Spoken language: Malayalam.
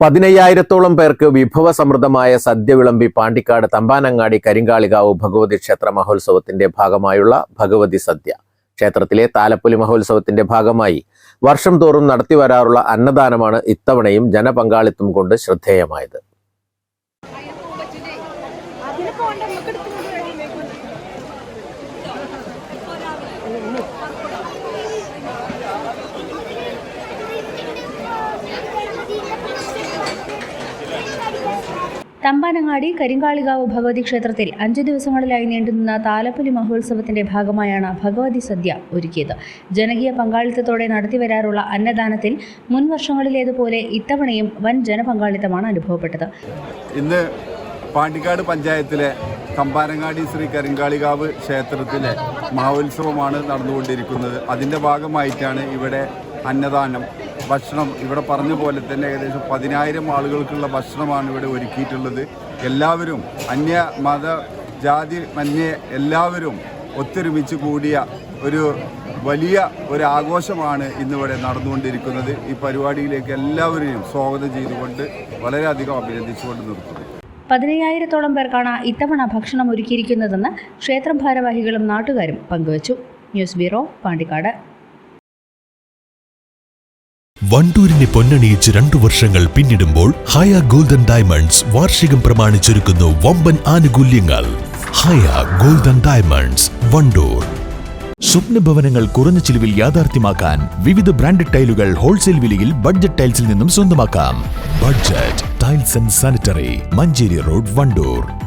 പതിനയ്യായിരത്തോളം പേർക്ക് വിഭവ സമൃദ്ധമായ സദ്യ വിളമ്പി പാണ്ടിക്കാട് തമ്പാനങ്ങാടി കരിങ്കാളികാവ് ഭഗവതി ക്ഷേത്ര മഹോത്സവത്തിന്റെ ഭാഗമായുള്ള ഭഗവതി സദ്യ. ക്ഷേത്രത്തിലെ താലപ്പൊലി മഹോത്സവത്തിന്റെ ഭാഗമായി വർഷം തോറും നടത്തി വരാറുള്ള അന്നദാനമാണ് ഇത്തവണയും ജനപങ്കാളിത്തം കൊണ്ട് ശ്രദ്ധേയമായത്. തമ്പാനങ്ങാടി കരിങ്കാളികാവ് ഭഗവതി ക്ഷേത്രത്തിൽ അഞ്ചു ദിവസങ്ങളിലായി നീണ്ടുനിന്ന താലപ്പൊലി മഹോത്സവത്തിന്റെ ഭാഗമായാണ് ഭഗവതി സദ്യ ഒരുക്കിയത്. ജനകീയ പങ്കാളിത്തത്തോടെ നടത്തിവരാറുള്ള അന്നദാനത്തിൽ മുൻ വർഷങ്ങളിലേതുപോലെ ഇത്തവണയും വൻ ജനപങ്കാളിത്തമാണ് അനുഭവപ്പെട്ടത്. ഇന്ന് പാണ്ടിക്കാട് പഞ്ചായത്തിലെ തമ്പാനങ്ങാടി ശ്രീ കരിങ്കാളികാവ് ക്ഷേത്രത്തിലെ മഹോത്സവമാണ് നടന്നുകൊണ്ടിരിക്കുന്നത്. അതിന്റെ ഭാഗമായിട്ടാണ് ഇവിടെ അന്നദാനം ഭക്ഷണം ഇവിടെ പറഞ്ഞ പോലെ തന്നെ ഏകദേശം പതിനായിരം ആളുകൾക്കുള്ള ഭക്ഷണമാണ് ഇവിടെ ഒരുക്കിയിട്ടുള്ളത്. എല്ലാവരും അന്യ മത ജാതി മന്യേ എല്ലാവരും ഒത്തൊരുമിച്ച് കൂടിയ ഒരു വലിയ ഒരു ആഘോഷമാണ് ഇന്നിവിടെ നടന്നുകൊണ്ടിരിക്കുന്നത്. ഈ പരിപാടിയിലേക്ക് എല്ലാവരെയും സ്വാഗതം ചെയ്തുകൊണ്ട് വളരെയധികം അഭിനന്ദിച്ചുകൊണ്ട് നിർത്തുന്നു. പതിനയ്യായിരത്തോളം പേർക്കാണ് ഇത്തവണ ഭക്ഷണം ഒരുക്കിയിരിക്കുന്നതെന്ന് ക്ഷേത്രം ഭാരവാഹികളും നാട്ടുകാരും പങ്കുവച്ചു. News bureau Pandikkad. വണ്ടൂരിനെ പൊന്നണിയിച്ച് രണ്ടു വർഷങ്ങൾ പിന്നിടുമ്പോൾ ഹയ ഗോൾഡൻ ഡയമണ്ട്സ് വാർഷികം പ്രമാണിച്ചൊരുക്കുന്നു വമ്പൻ ആനുകൂല്യങ്ങൾ. Haya golden diamonds Wandoor. സ്വപ്ന ഭവനങ്ങൾ കുറഞ്ഞ ചിലവിൽ യാഥാർത്ഥ്യമാക്കാൻ വിവിധ ബ്രാൻഡഡ് ടൈലുകൾ ഹോൾസെയിൽ വിലയിൽ ബഡ്ജറ്റ് ടൈൽസിൽ നിന്നും സ്വന്തമാക്കാം. Budget tiles and sanitary Manjeri road Wandoor.